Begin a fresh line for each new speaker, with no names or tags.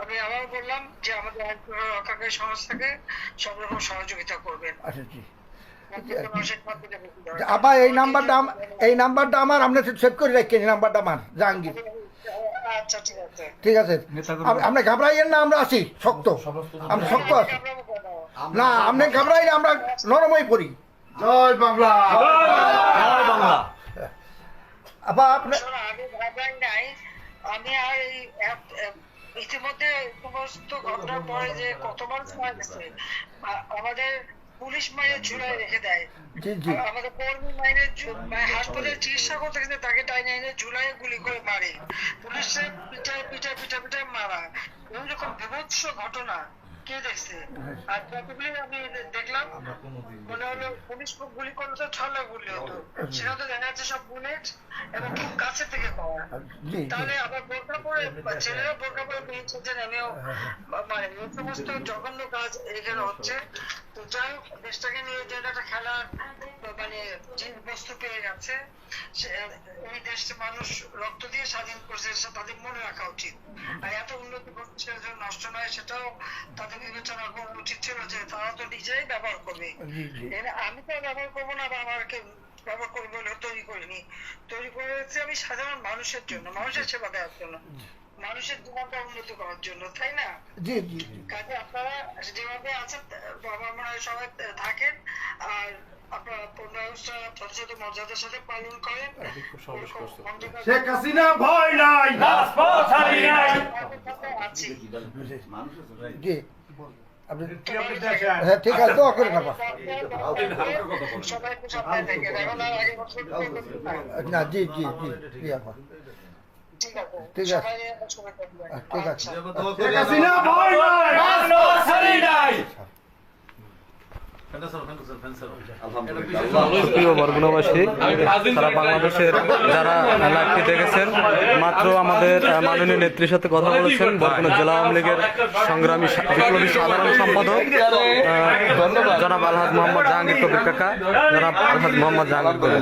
আমি আবার বললাম যে আমাদের আইন রক্ষাকারী সংস্থাকে সব রকম সহযোগিতা করবেন
আবার এই নাম্বারটা এই নাম্বারটা আমার আপনি সেভ করে রাখেন এই নাম্বারটা আমার জাহাঙ্গীর।
আচ্ছা ঠিক আছে।
ঠিক আছে? আপ- আপনি ঘাবড়াইয়েন না আমরা আছি শক্ত। আমরা শক্ত আছি। না আপনি ঘাবড়াইলে আমরা নরমই পড়ি।
জয় বাংলা।
জয় বাংলা।
আবার আপনি
আমি ভাবলাম নাই। আমি আর এই এক- এক- ইতিমধ্যে সমস্ত ঘটনার পরে যে কত মানুষ মারা গেছে আমাদের পুলিশ মাইনে ঝুলাই রেখে দেয়।
জি জি।
আমাদের কর্মী মাইনে মানে হাসপাতালে চিকিৎসা করতে গেলে তাকে টাইনে এনে ঝুলাই গুলি করে মারে। পুলিশে পিটায় পিটায় পিটায় পিটায় মারা। এরকম বিভৎস ঘটনা কে দেখছে? আর যতগুলি আমি দেখলাম মনে হলো পুলিশ গুলি করলে তো ছলা গুলি হতো। সেখানে তো দেখা যাচ্ছে সব বুলেট এবং খুব কাছে থেকে পাওয়া।
জি
তাহলে আবার বোরকা পরে ছেলেরা বোরকা পরে বেরিয়েছে যে নেমেও মানে এই সমস্ত জঘন্য কাজ এখানে হচ্ছে। তো যাই হোক দেশটাকে নিয়ে যে একটা খেলার মানে যে বস্তু পেয়ে গেছে এই দেশে মানুষ রক্ত দিয়ে স্বাধীন করছে সেটা তাদের মনে রাখা উচিত। আর এত উন্নতি করছে যেন নষ্ট নয় সেটাও তাদের বিবেচনা করা উচিত ছিল যে তারা তো নিজেই ব্যবহার করবে। আমি তো ব্যবহার করব না বা আমাকে ব্যবহার করব বলে তৈরি করিনি। তৈরি করেছি আমি সাধারণ মানুষের জন্য মানুষের সেবা দেওয়ার জন্য। মানুষের জীবনটা উন্নতি করার জন্য তাই না?
জি জি জি।
কাজে আপনারা যেভাবে আছেন মনে হয় সবাই থাকেন আর আপনারা যথাযথ মর্যাদার সাথে পালন করেন।
শেখ হাসিনা ভয় নাই।
রাজপথ হারি নাই।
জি। আপনি হ্যাঁ ঠিক আছে দোয়া করেন আবার
সবাই একটু সাবধানে থাকেন এখন আর আগে বছর
না জি জি জি জি আপা।
ঠিক আছে
ঠিক আছে।
সবাই সবাই থাকবেন
ঠিক আছে
শেখ ভয় নাই
রাজপথ হারি নাই
প্রিয় বরগুনাবাসী সারা বাংলাদেশের যারা লাইভটি দেখেছেন মাত্র আমাদের মাননীয় নেত্রীর সাথে কথা বলেছেন বরগুনা জেলা আওয়ামী লীগের সংগ্রামী বিপ্লবী সাধারণ সম্পাদক জনাব আলহাদ মোহাম্মদ জাহাঙ্গীর কবির কাকা জনাব আলহাদ মোহাম্মদ জাহাঙ্গীর